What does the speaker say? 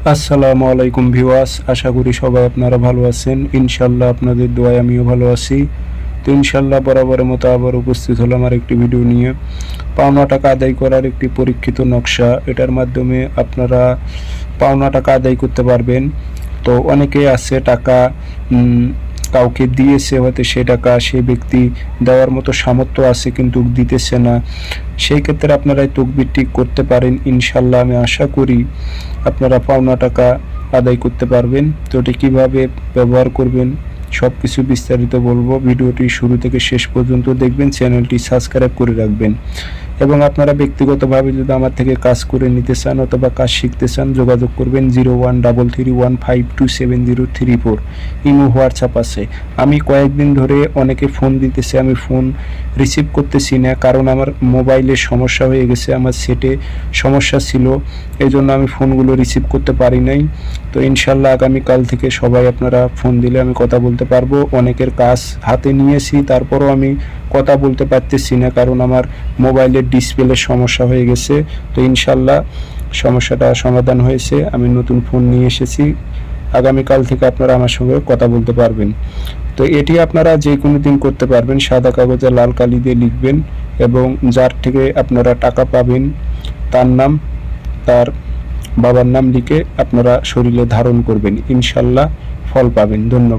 আসসালামু আলাইকুম ভিওয়াস আশা করি সবাই আপনারা ভালো আছেন। ইনশাল্লাহ আপনাদের দোয়ায় আমিও ভালো আছি। তো ইনশাল্লাহ বরাবরের মতো আবার উপস্থিত হলাম আর একটি ভিডিও নিয়ে। পাওনা টাকা আদায় করার একটি পরীক্ষিত নকশা, এটার মাধ্যমে আপনারা পাওনা টাকা আদায় করতে পারবেন। তো অনেকে আছে টাকা কাউকে দিয়েছে, হয়তো সে টাকা সেই ব্যক্তি দেওয়ার মতো সামর্থ্য আছে কিন্তু দিতেছে না। সেই ক্ষেত্রে আপনারা এই তকবিরটি করতে পারেন ইনশাল্লাহ আমি আশা করি আপনারা পাওনা টাকা আদায় করতে পারবেন। তো এটি কীভাবে ব্যবহার করবেন সব কিছু বিস্তারিত বলব। ভিডিওটি শুরু থেকে শেষ পর্যন্ত দেখবেন, চ্যানেলটি সাবস্ক্রাইব করে রাখবেন। এবং আপনারা ব্যক্তিগতভাবে যদি আমার থেকে কাজ করে নিতে চান অথবা কাজ শিখতে চান, যোগাযোগ করবেন zero one double three one five two seven zero three four. Imo WhatsApp আছে। আমি কয়েকদিন ধরে অনেকে ফোন দিতেছে, আমি ফোন রিসিভ করতেছি না কারণ আমার মোবাইলের সমস্যা হয়ে গেছে, আমার সেটে সমস্যা ছিল এই জন্য আমি ফোনগুলো রিসিভ করতে পারি নাই। তো ইনশাল্লাহ আগামীকাল থেকে সবাই আপনারা ফোন দিলে আমি কথা বলতে পারব। অনেকের কাজ হাতে নিয়েছি, তারপরও আমি কথা বলতে পারতেছি না কারণ আমার মোবাইলের ডিসপ্লের সমস্যা হয়ে গেছে। তো ইনশাল্লাহ সমস্যাটা সমাধান হয়েছে। আমি নতুন ফোন নিয়ে এসেছি। আগামীকাল থেকে আপনারা আমার সঙ্গে কথা বলতে পারবেন। তো এটি আপনারা যে কোনো দিন করতে পারবেন। সাদা কাগজে লাল কালি দিয়ে লিখবেন এবং যার থেকে আপনারা টাকা পাবেন, তার নাম, তার বাবার নাম লিখে আপনারা শরীরে ধারণ করবেন। ইনশাল্লাহ ফল পাবেন। ধন্যবাদ।